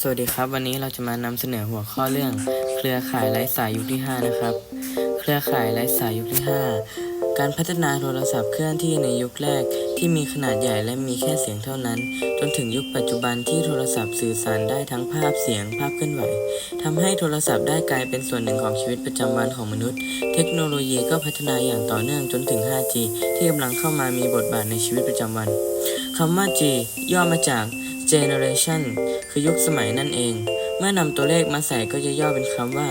สวัสดีครับ วันนี้เราจะมานำเสนอหัวข้อเรื่อง เครือข่ายไร้สายยุคที่ 5 นะครับ เครือข่ายไร้สายยุคที่ 5 การพัฒนาโทรศัพท์เคลื่อนที่ในยุคแรกที่มีขนาดใหญ่และมีแค่เสียงเท่านั้น จนถึงยุคปัจจุบันที่โทรศัพท์สื่อสารได้ทั้งภาพเสียงภาพเคลื่อนไหวทำให้โทรศัพท์ได้กลายเป็นส่วนหนึ่งของชีวิตประจำวันของมนุษย์ เทคโนโลยีก็พัฒนาอย่างต่อเนื่องจนถึง 5G ที่กำลังเข้ามามีบทบาทในชีวิตประจำวันคำว่า G ย่อมาจาก Generation คือยุคสมัยนั่นเอง เมื่อนำตัวเลขมาใส่ก็จะย่อเป็นคำว่า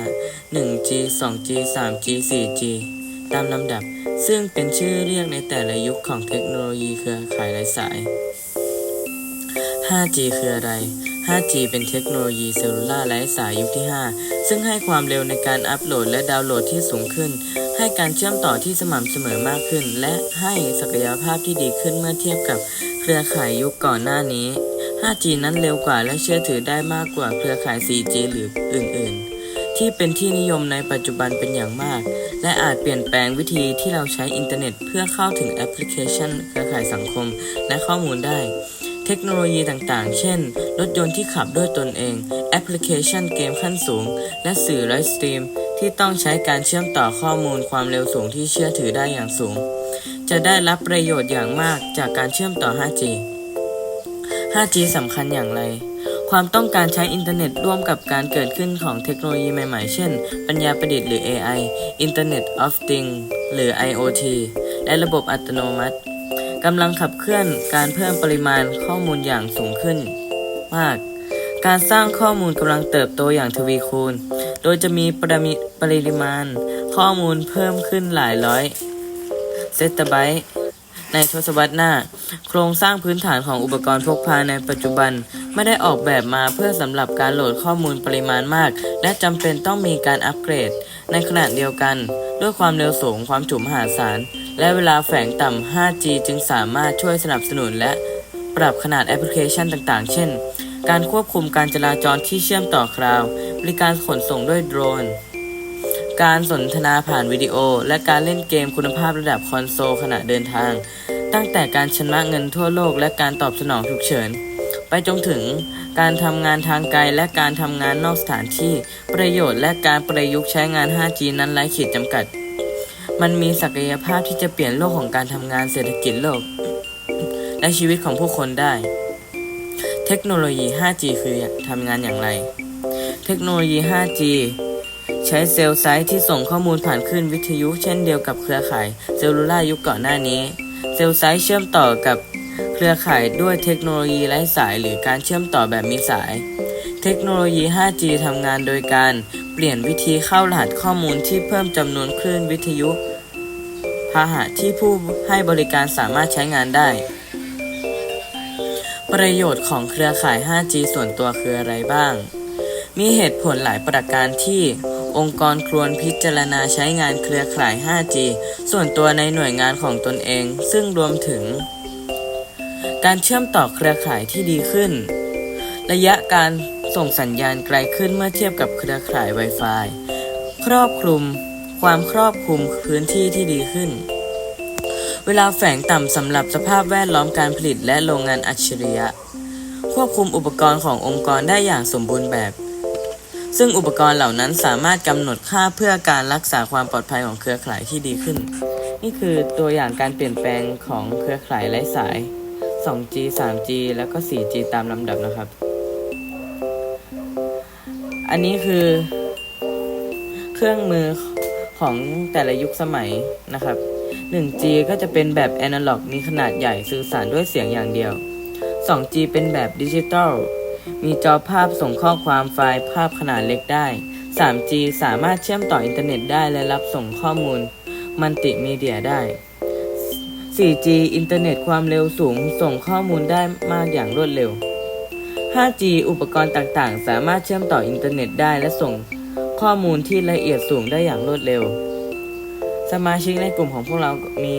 1G 2G 3G 4G ตามลำดับ ซึ่งเป็นชื่อเรียกในแต่ละยุคของเทคโนโลยีเครือข่ายไร้สาย 5G คืออะไร 5G เป็นเทคโนโลยีเซลลูล่าไร้สายยุคที่ 5 ซึ่งให้ความเร็วในการอัปโหลดและดาวน์โหลดที่สูงขึ้น ให้การเชื่อมต่อที่สม่ำเสมอมากขึ้น และให้ศักยภาพที่ดีขึ้นเมื่อเทียบกับเครือข่ายยุคก่อนหน้านี้ 5G นั้นเร็วกว่าและเชื่อถือได้มากกว่าเครือข่าย 4G หรืออื่น ๆ ที่เป็นที่นิยมในปัจจุบันเป็นอย่างมาก และอาจเปลี่ยนแปลงวิธีที่เราใช้อินเทอร์เน็ต เพื่อเข้าถึงแอปพลิเคชัน เครือข่ายสังคม และข้อมูลได้ เทคโนโลยีต่างๆ เช่น รถยนต์ที่ขับด้วยตนเอง แอปพลิเคชันเกมขั้นสูง และสื่อไลฟ์สตรีมที่ต้องใช้การเชื่อมต่อข้อมูลความเร็วสูงที่เชื่อถือได้อย่างสูง จะได้รับประโยชน์อย่างมากจากการเชื่อมต่อ 5G 5G สำคัญอย่างไร ความต้องการใช้อินเทอร์เน็ตร่วมกับการเกิดขึ้นของเทคโนโลยีใหม่ๆ เช่น ปัญญาประดิษฐ์หรือ AI Internet of Things หรือ IoT และระบบอัตโนมัติกำลังขับเคลื่อนการเพิ่มปริมาณข้อมูลอย่างสูงขึ้น มาก การสร้างข้อมูลกำลังเติบโตอย่างทวีคูณ โดยจะมีปรมิปริมาณ ข้อมูลเพิ่มขึ้นหลายร้อยเซตไบต์ ในทศวรรษหน้า โครงสร้างพื้นฐานของอุปกรณ์พกพาในปัจจุบัน ไม่ได้ออกแบบมาเพื่อสำหรับการโหลดข้อมูลปริมาณมาก และจำเป็นต้องมีการอัปเกรด ในขณะเดียวกัน ด้วยความเร็วสูงความจุมหาศาล และเวลาแฝงต่ำ 5G จึงสามารถช่วยสนับสนุนและปรับขนาดแอปพลิเคชันต่างๆ เช่น การควบคุมการจราจรที่เชื่อมต่อคลาว บริการขนส่งด้วยโดรน การสนทนาผ่านวิดีโอ และการเล่นเกมคุณภาพระดับคอนโซลขณะเดินทาง ตั้งแต่การชำระเงินทั่วโลกและการตอบสนองฉุกเฉิน ไปจนถึงการทำงานทางไกลและการทำงานนอกสถานที่ ประโยชน์และการประยุกต์ใช้งาน 5G นั้นไร้ขีดจำกัด มันมีศักยภาพที่จะเปลี่ยนโลกของการทำงานเศรษฐกิจโลก และชีวิตของผู้คนได้ เทคโนโลยี 5G คือทำงานอย่างไร เทคโนโลยี 5G ใช้เซลล์ไซต์ที่ส่งข้อมูลผ่านคลื่นวิทยุ เช่นเดียวกับเครือข่ายเซลลูล่ายุคก่อนหน้านี้ เซลล์ไซต์เชื่อมต่อกับเครือข่ายด้วยเทคโนโลยีไร้สายหรือการเชื่อมต่อแบบมีสาย เทคโนโลยี 5G ทำงานโดยการเปลี่ยนวิธีเข้ารหัสข้อมูลที่เพิ่มจำนวนคลื่นวิทยุพาหะที่ผู้ให้บริการสามารถใช้งานได้ ประโยชน์ของเครือข่าย 5G ส่วนตัวคืออะไรบ้าง มีเหตุผลหลายประการที่ องค์กรควรพิจารณาใช้งานเครือข่าย 5G ส่วนตัวในหน่วยงานของตนเอง ซึ่งรวมถึง การเชื่อมต่อเครือข่ายที่ดีขึ้น ระยะการส่งสัญญาณไกลขึ้นเมื่อเทียบกับเครือข่าย Wi-Fi ครอบคลุม ความครอบคลุมพื้นที่ที่ดีขึ้น เวลาแฝงต่ำสำหรับสภาพแวดล้อมการผลิตและโรงงานอัจฉริยะ ควบคุมอุปกรณ์ขององค์กรได้อย่างสมบูรณ์แบบ ซึ่งอุปกรณ์เหล่านั้นสามารถกำหนดค่าเพื่อการรักษาความปลอดภัยของเครือข่ายที่ดีขึ้น นี่คือตัวอย่างการเปลี่ยนแปลงของเครือข่ายไร้สาย 2G 3G แล้วก็ 4G ตามลำดับนะครับ อันนี้คือเครื่องมือของแต่ละยุคสมัยนะครับ 1G ก็จะเป็นแบบแอนะล็อกมีขนาดใหญ่สื่อสารด้วยเสียงอย่างเดียว 2G เป็นแบบดิจิตอล มีจอภาพส่งข้อความไฟล์ภาพขนาดเล็กได้ 3G สามารถเชื่อมต่ออินเทอร์เน็ตได้และรับส่งข้อมูลมัลติมีเดียได้ 4G อินเทอร์เน็ตความเร็วสูงส่งข้อมูลได้มากอย่างรวดเร็ว 5G อุปกรณ์ต่างๆ สามารถเชื่อมต่ออินเทอร์เน็ตได้และส่งข้อมูลที่ละเอียดสูงได้อย่างรวดเร็ว สมาชิกในกลุ่มของพวกเรามี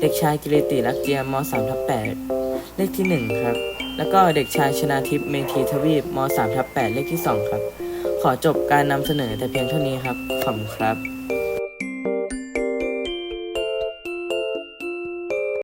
เด็กชายกิรติรักเจียมม3ทับ8เลขที่ 1 ครับ แล้วก็เด็กชายชนาทิพย์เมธีทวีปม 3 ทับ8เลขที่ 2 ครับ ขอจบการนำเสนอแต่เพียงเท่านี้ครับ ขอบคุณครับ